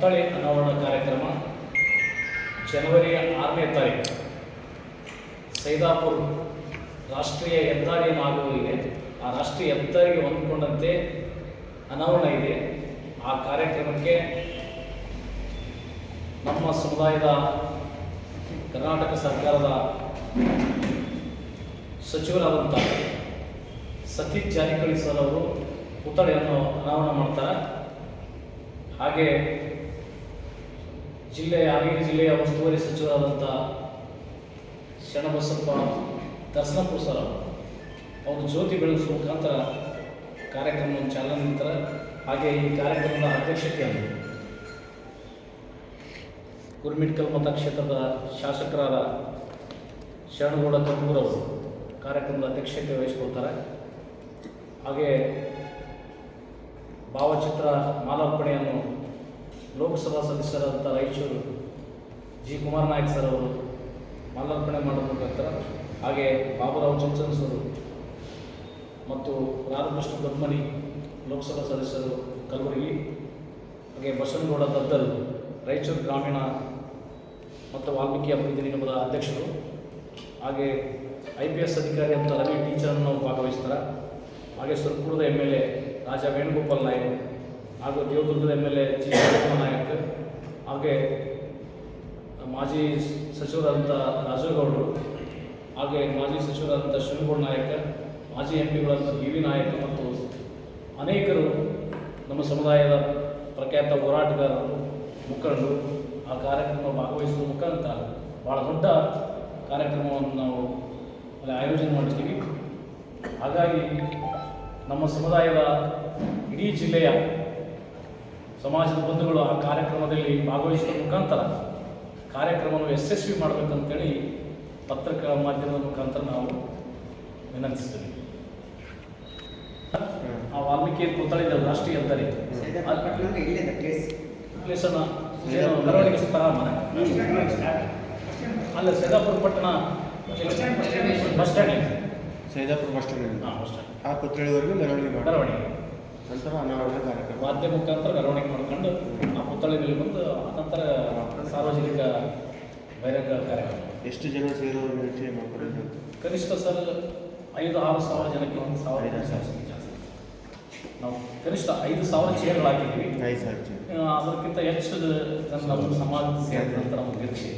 ಪುತ್ಥಳಿ ಅನಾವರಣ ಕಾರ್ಯಕ್ರಮ ಜನವರಿ ಆರನೇ ತಾರೀಕು. ಸೈದಾಪುರ್ ರಾಷ್ಟ್ರೀಯ ಹೆದ್ದಾರಿಯನ್ನು ಇದೆ. ಆ ರಾಷ್ಟ್ರೀಯ ಹೆದ್ದಾರಿಗೆ ಹೊಂದಿಕೊಂಡಂತೆ ಅನಾವರಣ ಇದೆ. ಆ ಕಾರ್ಯಕ್ರಮಕ್ಕೆ ನಮ್ಮ ಸಮುದಾಯದ ಕರ್ನಾಟಕ ಸರ್ಕಾರದ ಸಚಿವರಾದಂಥ ಸತೀಶ್ ಜಾರಕಿಹೊಳಿ ಸರ್ ಅವರು ಅನಾವರಣ ಮಾಡ್ತಾರೆ. ಹಾಗೆ ಜಿಲ್ಲೆಯ ಹಾವೇರಿ ಜಿಲ್ಲೆಯ ಉಸ್ತುವಾರಿ ಸಚಿವರಾದಂಥ ಶರಣಬಸಪ್ಪ ದರ್ಶನಪುರ ಸರ್, ಅವರು ಅವರು ಜ್ಯೋತಿ ಬೆಳೆಸುವ ಮುಖಾಂತರ ಕಾರ್ಯಕ್ರಮವನ್ನು ಚಾಲನೆ ನೀಡ್ತಾರೆ ಹಾಗೆ ಈ ಕಾರ್ಯಕ್ರಮದ ಅಧ್ಯಕ್ಷತೆಯನ್ನು ಗುರುಮಿಟ್ಕಲ್ ಮತಕ್ಷೇತ್ರದ ಶಾಸಕರಾದ ಶರಣಗೌಡ ಕಂಬೂರವರು ಕಾರ್ಯಕ್ರಮದ ಅಧ್ಯಕ್ಷತೆ ವಹಿಸಿಕೊಳ್ತಾರೆ. ಹಾಗೆ ಭಾವಚಿತ್ರ ಮಾಲಾರ್ಪಣೆಯನ್ನು ಲೋಕಸಭಾ ಸದಸ್ಯರಾದಂಥ ರಾಯಚೂರು ಜಿ. ಕುಮಾರ್ ನಾಯಕ್ ಸರ್ ಅವರು ಮಾಲಾರ್ಪಣೆ ಮಾಡುವ ಮುಖಾಂತರ ಹಾಗೆ ಬಾಬುರಾವ್ ಚಂಚನ್ ಸರ್ ಮತ್ತು ರಾಧಾಕೃಷ್ಣ ದೊಡ್ಮನಿ ಲೋಕಸಭಾ ಸದಸ್ಯರು ಕಲಬುರಗಿ, ಹಾಗೆ ಬಸವನಗೌಡ ದದ್ದರು, ರಾಯಚೂರು ಗ್ರಾಮೀಣ ಮತ್ತು ವಾಲ್ಮೀಕಿ ಅಭಿವೃದ್ಧಿ ನಿಗಮದ ಅಧ್ಯಕ್ಷರು, ಹಾಗೆ ಐ ಪಿ ಎಸ್ ಅಧಿಕಾರಿ ಅಂತ ರವಿ ಟೀಚರನ್ನು ಭಾಗವಹಿಸ್ತಾರೆ. ಹಾಗೆ ಸುರಪುರದ M L A Raja Venugopal Nayak ಹಾಗೂ ದೇವದುರ್ಗದ M L A G Nayak ಹಾಗೆ ಮಾಜಿ ಸಚಿವರಾದಂಥ ರಾಜೇಗೌಡರು ಹಾಗೆ ಮಾಜಿ ಸಚಿವರಾದಂಥ ಶಿವಗೌಡ ನಾಯಕ, ಮಾಜಿ ಎಂ ಪಿಗಳಾದಂಥ ಬಿ ವಿ ನಾಯಕ್ ಮತ್ತು ಅನೇಕರು ನಮ್ಮ ಸಮುದಾಯದ ಪ್ರಖ್ಯಾತ ಹೋರಾಟಗಾರರು, ಮುಖಂಡರು ಆ ಕಾರ್ಯಕ್ರಮ ಭಾಗವಹಿಸುವ ಮುಖಾಂತರ ಭಾಳ ದೊಡ್ಡ ಕಾರ್ಯಕ್ರಮವನ್ನು ನಾವು ಅಲ್ಲಿ ಆಯೋಜನೆ ಮಾಡ್ತೀವಿ ಹಾಗಾಗಿ ನಮ್ಮ ಸಮುದಾಯದ ಇಡೀ ಜಿಲ್ಲೆಯ ಸಮಾಜದ ಬಂಧುಗಳು ಆ ಕಾರ್ಯಕ್ರಮದಲ್ಲಿ ಭಾಗವಹಿಸುವ ಮುಖಾಂತರ ಕಾರ್ಯಕ್ರಮವನ್ನು ಯಶಸ್ವಿ ಮಾಡಬೇಕಂತೇಳಿ ಪತ್ರಿಕಾ ಮಾಧ್ಯಮದ ಮುಖಾಂತರ ನಾವು ವಿನಂತಿಸ್ತೀವಿ. ಆ ವಾಲ್ಮೀಕಿ ಪುತ್ಥಳಿದ ರಾಷ್ಟ್ರೀಯ ಹೆದ್ದಾರಿ. ಪ್ಲೇಸ್ ಪ್ಲೇಸನ್ನು ಏನು ಮೆರವಣಿಗೆ ಅಲ್ಲ ಸೈದಾಪುರ ಪಟ್ಟಣ bus stand Saidapur bus stand ಹಾಂ ಬಸ್ ಸ್ಟ್ಯಾಂಡ್. ಆ ಪುತ್ತಳಿವರೆಗೂ ಮೆರವಣಿಗೆ ಮೆರವಣಿಗೆ. ನಂತರ ಅನಾವರಣ ಕಾರ್ಯಕ್ರಮ. ವಾದ್ಯ ಮುಖಾಂತರ ಮೆರವಣಿಗೆ ಮಾಡ್ಕೊಂಡು ಆ ಪುತ್ಥಳಿ ಮೇಲೆ ಬಂದು ನಂತರ ಸಾರ್ವಜನಿಕ ಬಹಿರಂಗ ಕಾರ್ಯಕ್ರಮ. ಎಷ್ಟು ಜನ ಸೇರೋ ನಿರೀಕ್ಷೆ ಮಾಡ್ಕೊಂಡಿದ್ದು ಕನಿಷ್ಠ ಸರ್ ಐದು ಆರು ಸಾವಿರ ಜನಕ್ಕೆ ಒಂದು ಸಾವಿರ ಐದು ಸಾವಿರ. ಜಾಸ್ತಿ. ನಾವು ಕನಿಷ್ಠ ಐದು ಸಾವಿರ ಚೇರ್ಗಳು ಹಾಕಿದ್ದೀವಿ. ಐದು ಸಾವಿರ ಜನ ಅದಕ್ಕಿಂತ ಹೆಚ್ಚು ಜನ ನಮ್ಮ ಸಮಾಜ ಸೇರಿದಂಥ ನಮ್ಮ ನಿರೀಕ್ಷೆ.